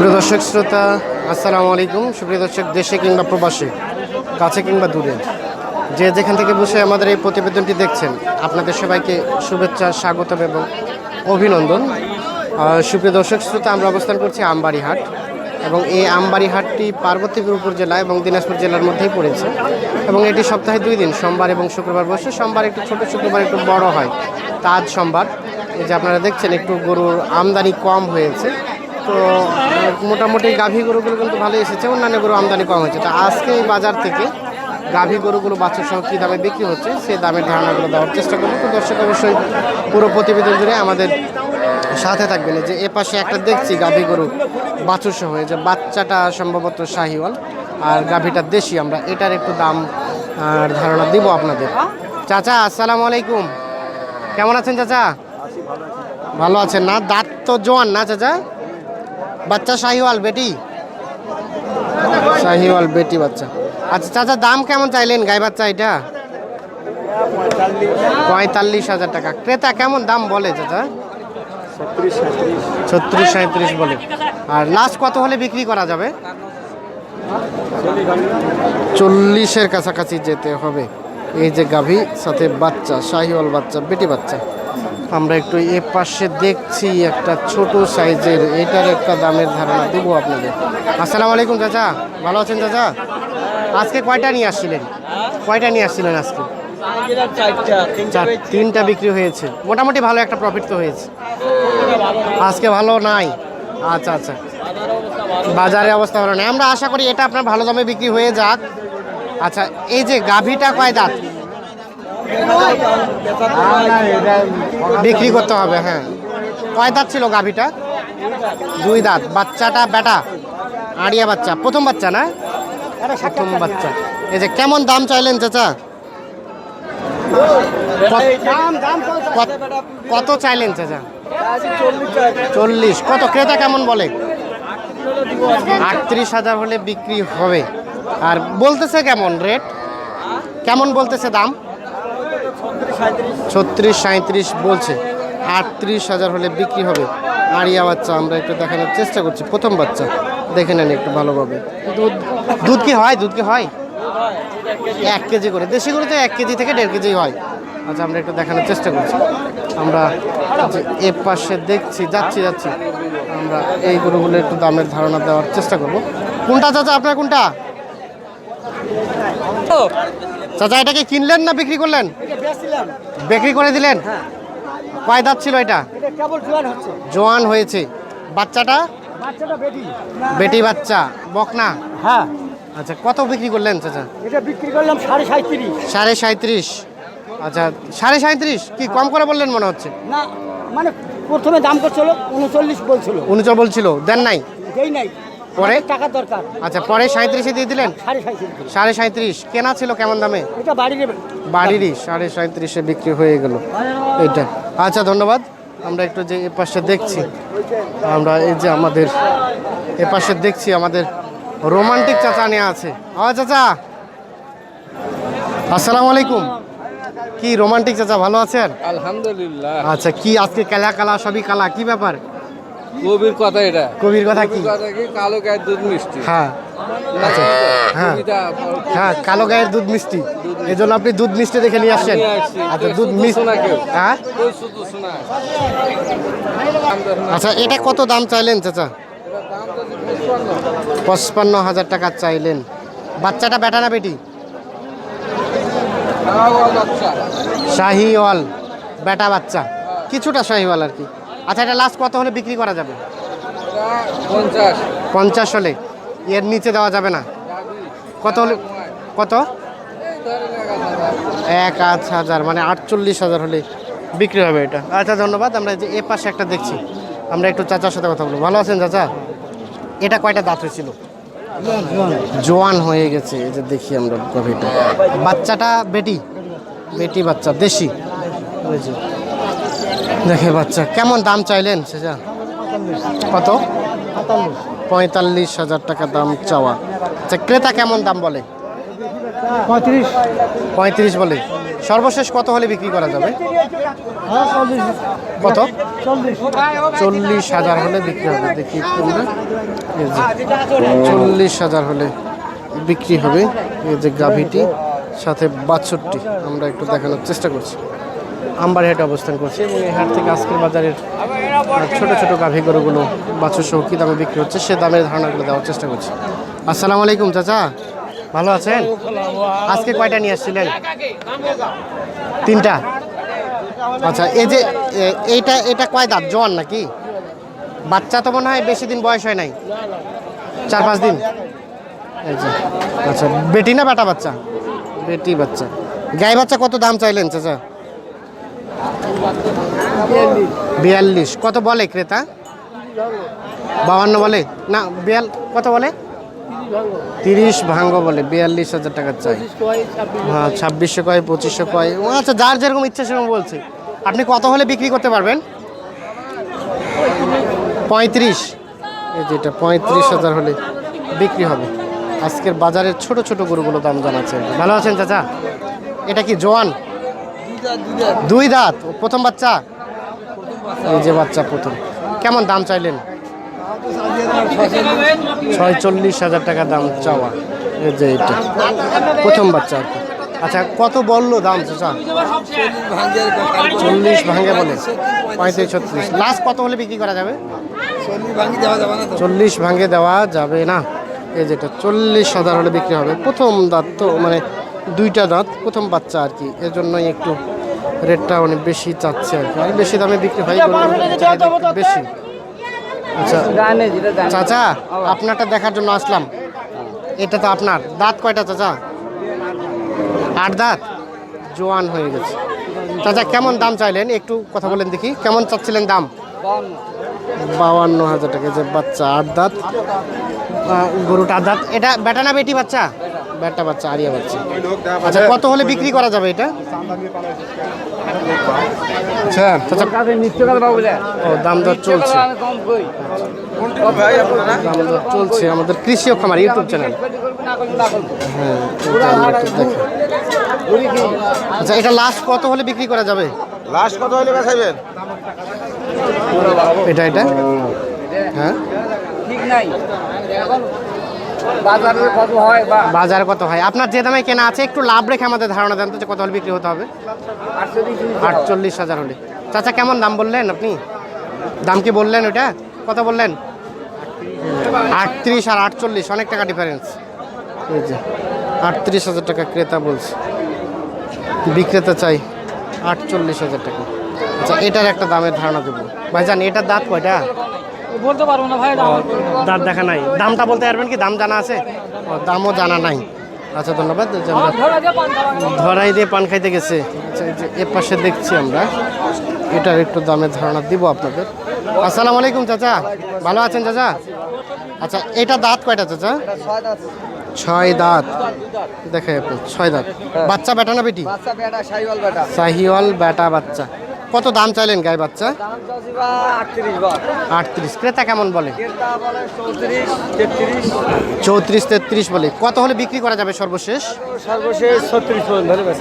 প্রিয় দর্শক শ্রোতা, আসসালামু আলাইকুম। সুপ্রিয় দর্শক, দেশে কিংবা প্রবাসে, কাছে কিংবা দূরে, যে যেখান থেকে বসে আমাদের এই প্রতিবেদনটি দেখছেন, আপনাদের সবাইকে শুভেচ্ছা, স্বাগতম এবং অভিনন্দন। সুপ্রিয় দর্শক শ্রোতা, আমরা অবস্থান করছি আমবাড়ি হাট এবং এই আমবাড়ি হাটটি পার্বতীপুর উপজেলা এবং দিনাজপুর জেলার মধ্যেই পড়েছে এবং এটি সপ্তাহে দুই দিন, সোমবার এবং শুক্রবার বসে। সোমবার একটু ছোট, শুক্রবার একটু বড় হয়। তা আজ সোমবার। এই যে আপনারা দেখছেন, একটু গরুর আমদানি কম হয়েছে। তো, মোটামুটি গাভী গরুগুলো কিন্তু ভালো এসেছে, অন্যান্য গরু আমদানি কম হয়েছে। তো আজকে এই বাজার থেকে গাভী গরুগুলো বাচ্চা সহ কী দামে বিক্রি হচ্ছে সেই দামের ধারণাগুলো দেওয়ার চেষ্টা করব। তো দর্শক অবশ্যই পুরো প্রতিবেদন জুড়ে আমাদের সাথে থাকবেন। যে এ পাশে একটা দেখছি গাভী গরু বাছুর সহ যে বাচ্চাটা সম্ভবত শাহিওয়াল, আর গাভীটা দেশি আমরা, এটার একটু দাম, আর ধারণা দিব আপনাদের। চাচা, আসসালামু আলাইকুম। কেমন আছেন চাচা? ভালো আছেন না? দাঁত তো জোয়ান না চাচা? বাচ্চা শাহিওয়াল বেটি? শাহিওয়াল বেটি বাচ্চা। আচ্ছা চাচা দাম কেমন চাইলেন গাই বাচ্চা এটা? পঁয়তাল্লিশ হাজার টাকা। ক্রেতা কেমন দাম বলে চাচা? ছত্রিশ সাঁত্রিশ বলে। আর লাস্ট কত হলে বিক্রি করা যাবে? চল্লিশের কাছাকাছি যেতে হবে। এই যে গাভী সাথে বাচ্চা শাহিওয়াল বাচ্চা বেটি বাচ্চা। আমরা একটু এ পাশে দেখছি একটা ছোট সাইজের, এটার একটা দামের ধারণা দেবো আপনাদের। আসসালামু আলাইকুম চাচা, ভালো আছেন চাচা? আজকে কয়টা নিয়ে আসছিলেন? কয়টা নিয়ে আসছিলেন আজকে? তিনটা বিক্রি হয়েছে। মোটামুটি ভালো একটা প্রফিট তো হয়েছে। আজকে ভালো নাই। আচ্ছা আচ্ছা। বাজারে অবস্থা ভালো নাই। আমরা আশা করি এটা আপনার ভালো দামে বিক্রি হয়ে যাক। আচ্ছা এই যে গাভীটা কয় দাঁত? বিক্রি করতে হবে হ্যাঁ। কয় দাঁত ছিল গাভীটা? দুই দাঁত। বাচ্চাটা বেটা? আড়িয়া বাচ্চা। প্রথম বাচ্চা না? প্রথম বাচ্চা। এই যে কেমন দাম চাইলেন চাচা? কত- চাইলেন চাচা? চল্লিশ। কত? ক্রেতা কেমন বলে? আটত্রিশ হাজার হলে বিক্রি হবে। আর বলতেছে কেমন রেট? কেমন বলতেছে দাম? ছত্রিশ সাঁত্রিশ বলছে। আটত্রিশ হাজার হলে বিক্রি হবে। আড়িয়া বাচ্চা আমরা একটু দেখানোর চেষ্টা করছি। প্রথম বাচ্চা। দেখে নেন একটু ভালোভাবে। দুধ দুধ কি হয়? দুধ কি হয়? এক কেজি করে। দেশি গরুতে এক কেজি থেকে দেড় কেজি হয়। আচ্ছা আমরা একটু দেখানোর চেষ্টা করছি। আমরা এ পাশে দেখছি, যাচ্ছি যাচ্ছি। আমরা এই গরুগুলো একটু দামের ধারণা দেওয়ার চেষ্টা করব। কোনটা, চাচা? আপনার কোনটা? চাচা এটাকে কিনলেন না বিক্রি করলেন? বিক্রি করে দিলেন? কয় দাঁত ছিল এটা? জোয়ান হয়েছে। বাচ্চাটা? বেটি। বাচ্চা বকনা? হ্যাঁ। আচ্ছা কত বিক্রি করলেন চাচা? এটা বিক্রি করলাম সাড়ে সাঁত্রিশ সাড়ে সাঁত্রিশ আচ্ছা সাড়ে সাঁত্রিশ কি কম করে বললেন মনে হচ্ছে? না মানে প্রথমে দাম করছিল উনচল্লিশ বলছিল। উনিশ বলছিল দেন নাই? দেই নাই। পরে? টাকার দরকার। আচ্ছা পরে সাঁত্রিশে দিয়ে দিলেন? সাড়ে সাঁত্রিশ কেনা ছিল কেমন দামে? এটা বাড়ির বাড়িরই সাড়ে সাঁত্রিশে বিক্রি হয়ে গেল। এইটা আচ্ছা ধন্যবাদ। আমরা একটু যে এ পাশে দেখছি আমরা এই যে আমাদের এ পাশে দেখছি আমাদের রোমান্টিক চাচা নিয়ে আছে। আ চাচা। আসসালামু আলাইকুম। কি রোমান্টিক চাচা ভালো আছেন? আলহামদুলিল্লাহ। আচ্ছা কি আজকে কালা কালা সবই কালা কি ব্যাপার? কবির কথা এটা। কবির কথা কি? কালো গায়ের দুধ মিষ্টি। হ্যাঁ। আচ্ছা। হ্যাঁ। হ্যাঁ কালো গায়ের দুধ মিষ্টি। এই জন্য আপনি দুধ মিষ্টি দেখে নিয়ে আসছেন। আচ্ছা দুধ মিষ্টি? হ্যাঁ। আচ্ছা এটা কত দাম চাইলেন চাচা? পঁচপান্ন। হাজার টাকা চাইলেন। বাচ্চাটা বেটা না বেটি? শাহিওয়াল। বেটা বাচ্চা। কিছুটা শাহিওয়াল আর কি। আচ্ছা এটা লাস্ট কত হলে বিক্রি করা যাবে? পঞ্চাশ। পঞ্চাশ হলে। এর নিচে দেওয়া যাবে না? কত হলে কত? এক। আধ হাজার মানে আটচল্লিশ হাজার হলে বিক্রি হবে এটা। আচ্ছা ধন্যবাদ। আমরা এই যে এ পাশে একটা দেখছি। আমরা একটু চাচার সাথে কথা বলব। ভালো আছেন চাচা? এটা কয়টা দাঁত হয়েছিল? জোয়ান হয়ে গেছে। এই যে দেখি আমরা গভীরটা। বাচ্চাটা বেটি? বেটি বাচ্চা দেশি। যে দেখে বাচ্চা কেমন দাম চাইলেন সেটা কত? পঁয়তাল্লিশ হাজার টাকা দাম চাওয়া। আচ্ছা ক্রেতা কেমন দাম বলে? পঁয়ত্রিশ। পঁয়ত্রিশ বলে। সর্বশেষ কত হলে বিক্রি করা যাবে? কত? চল্লিশ। হাজার হলে বিক্রি হবে। দেখি চল্লিশ হাজার হলে বিক্রি হবে। এই যে গাভীটি সাথে বাছুরটি আমরা একটু দেখানোর চেষ্টা করছি। আম্বার হেটে অবস্থান করছি এবং এই হাট থেকে আজকের বাজারের ছোট ছোট গাভী গরুগুলো বাছুর সহ কী দামে বিক্রি হচ্ছে সে দামের ধারণাগুলো দেওয়ার চেষ্টা করছি। আসসালামু আলাইকুম, চাচা। ভালো আছেন? আজকে কয়টা নিয়ে আসছিলেন? তিনটা। আচ্ছা এই যে এইটা, এটা কয় দাঁত? জোয়ান নাকি? বাচ্চা তো মনে হয় বেশি দিন বয়স হয় নাই। চার পাঁচ দিন। আচ্ছা বেটি না বেটা বাচ্চা? বেটি বাচ্চা। গাই বাচ্চা কত দাম চাইলেন, চাচা? বিয়াল্লিশ। কত বলে ক্রেতা? বাউান্ন বলে? না, বিয়াল, কত বলে? তিরিশ ভাঙ্গ বলে, বিয়াল্লিশ হাজার টাকা চাই। হ্যাঁ ছাব্বিশশো কয়, পঁচিশশো কয়। আচ্ছা যার যেরকম ইচ্ছা সেরকম বলছে। আপনি কত হলে বিক্রি করতে পারবেন? পঁয়ত্রিশ। এই যেটা পঁয়ত্রিশ হাজার হলে বিক্রি হবে। আজকের বাজারের ছোট ছোট গরুগুলো দাম জানাচ্ছে। ভালো আছেন, চাচা? এটা কি জোয়ান? দুই দাঁত? প্রথম বাচ্চা? এই যে বাচ্চা প্রথম। কেমন দাম চাইলেন? ছয়চল্লিশ হাজার টাকা দাম চাওয়া। এই যে এটা। প্রথম বাচ্চা আচ্ছা কত বলল দাম চাচা? চল্লিশ ভাঙে বলে। পঁয়ত্রিশ, ছত্রিশ। লাস্ট কত হলে বিক্রি করা যাবে? চল্লিশ ভাঙে দেওয়া যাবে না। এই যেটা চল্লিশ হাজার হলে বিক্রি হবে। প্রথম দাঁত তো মানে দুইটা দাঁত প্রথম বাচ্চা আর কি। এজন্যই একটু রেটটা অনেক বেশি চাচ্ছে আর কি। আর বেশি দামে বিক্রি হয় বেশি। আচ্ছা চাচা আপনারটা দেখার জন্য আসলাম। এটা তো আপনার। দাঁত কয়টা চাচা? আট দাঁত? জোয়ান হয়ে গেছে। চাচা কেমন দাম চাইলেন? একটু কথা বলেন দেখি। কেমন চাচ্ছিলেন দাম? বাউান্ন। হাজার টাকা যে বাচ্চা আট দাঁত। গরুটা আট দাঁত। এটা বেটা না বেটি বাচ্চা? বেটা বাচ্চা আরিয়া বাচ্চা আচ্ছা কত হলে বিক্রি করা যাবে এটা? আচ্ছা ও দাম দর চলছে। দাম দর চলছে আমাদের কৃষি ও খামার ইউটিউব চ্যানেল হ্যাঁ এটা দেখি। আচ্ছা এটা লাস্ট কত হলে বিক্রি করা যাবে? লাস্ট কত বেচাইবেন? এটা এটা? হ্যাঁ। ঠিক নাই। বাজারে কত হয় বা বাজার কত হয়? আপনার যে দামে কেনা আছে একটু লাভ রেখে আমাদের ধারণা দেন তো যে কত হলে বিক্রি হতে হবে। আটচল্লিশ হাজার হলে। চাচা কেমন দাম বললেন আপনি? দাম কি বললেন ওইটা? কত বললেন? আটত্রিশ আর আটচল্লিশ অনেক টাকা ডিফারেন্স এই যে আটত্রিশ হাজার টাকা ক্রেতা বলছে। বিক্রেতা চাই আটচল্লিশ হাজার টাকা। আচ্ছা এটার একটা দামের ধারণা দেবো। ভাইজান এটার দাঁত কয়টা? বলতে পারব না ভাই দাঁত দেখা নাই। দামটা বলতে পারবেন কি? দাম জানা আছে? ও, দামও জানা নাই। আচ্ছা ধন্যবাদ। এই যে আমরা ধরাই দিয়ে পান খাইতে গেছে। আচ্ছা, এই এ পাশে দেখছি আমরা। এটার একটু দামের ধারণা দিব আপনাদের। আসসালামু আলাইকুম চাচা। ভালো আছেন চাচা? আচ্ছা এটা দাঁত কয়টা চাচা? ছয় দাঁত। দেখে আপনি ছয় দাঁত। বাচ্চা বেটা না বেটি? সাইওয়াল বেটা বাচ্চা। কত দাম চাইলেন গায়ে বাচ্চা? আটত্রিশ ক্রেতা কেমন বলে? চৌত্রিশ তেত্রিশ। বলে। কত হলে বিক্রি করা যাবে সর্বশেষ?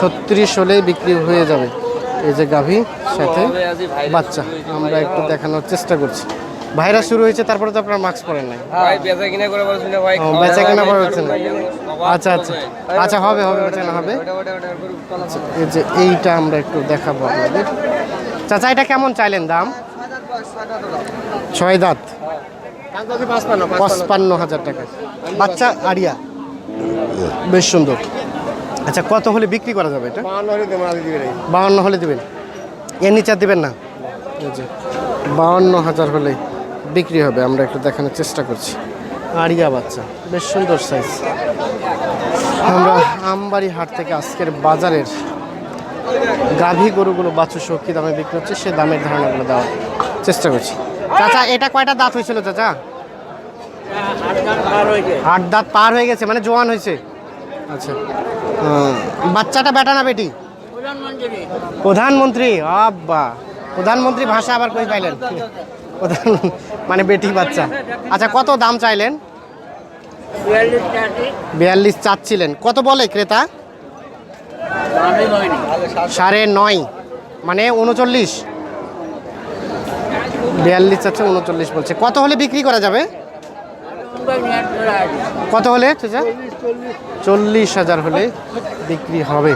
ছত্রিশ হলে বিক্রি হয়ে যাবে। এই যে গাভী সাথে বাচ্চা। আমরা একটু দেখানোর চেষ্টা করছি। ভাইরাস শুরু হয়েছে তারপরে তো আপনার মাস্ক পরেন নাই। ভাই বেচা কিনা করে বলছি না ভাই বেচা কেনা পরে হচ্ছে না আচ্ছা আচ্ছা। আচ্ছা হবে হবে বেচা কেনা হবে। আচ্ছা, এই যে এইটা আমরা একটু দেখাবো আপনাদের। চাচা এটা কেমন চাইলেন দাম? ছয় দাঁত। পঁচপান্ন হাজার টাকা। বাচ্চা আরিয়া বেশ সুন্দর। আচ্ছা কত হলে বিক্রি করা যাবে এটা? বাউন্ন হলে দেবেন? এর নিচে আর দেবেন না? বাউন্ন হাজার হলে। বিক্রি হবে আমরা একটু দেখানোর চেষ্টা করছি। আরিয়া বাচ্চা বেশ সুন্দর সাইজ আমরা আমবাড়ি হাট থেকে আজকের বাজারের গাভী গরুগুলো বাছুর সহ কী দামে বিক্রি হচ্ছে সে দামের ধারণাগুলো দেওয়ার চেষ্টা করছি। চাচা এটা কয়টা দাঁত হয়েছিল চাচা? আট দাঁত পার হয়ে গেছে মানে জোয়ান হয়েছে। আচ্ছা। বাচ্চাটা বেটা না বেটি? প্রধানমন্ত্রী? আব্বা। প্রধানমন্ত্রী ভাষা আবার কই পাইলেন? মানে বেটি বাচ্চা। আচ্ছা কত দাম চাইলেন? বিয়াল্লিশ চাচ্ছিলেন। কত বলে ক্রেতা? সাড়ে নয়। মানে উনচল্লিশ। বিয়াল্লিশ চাচ্ছে উনচল্লিশ বলছে। কত হলে বিক্রি করা যাবে? কত হলে চল্লিশ হাজার হলে বিক্রি হবে।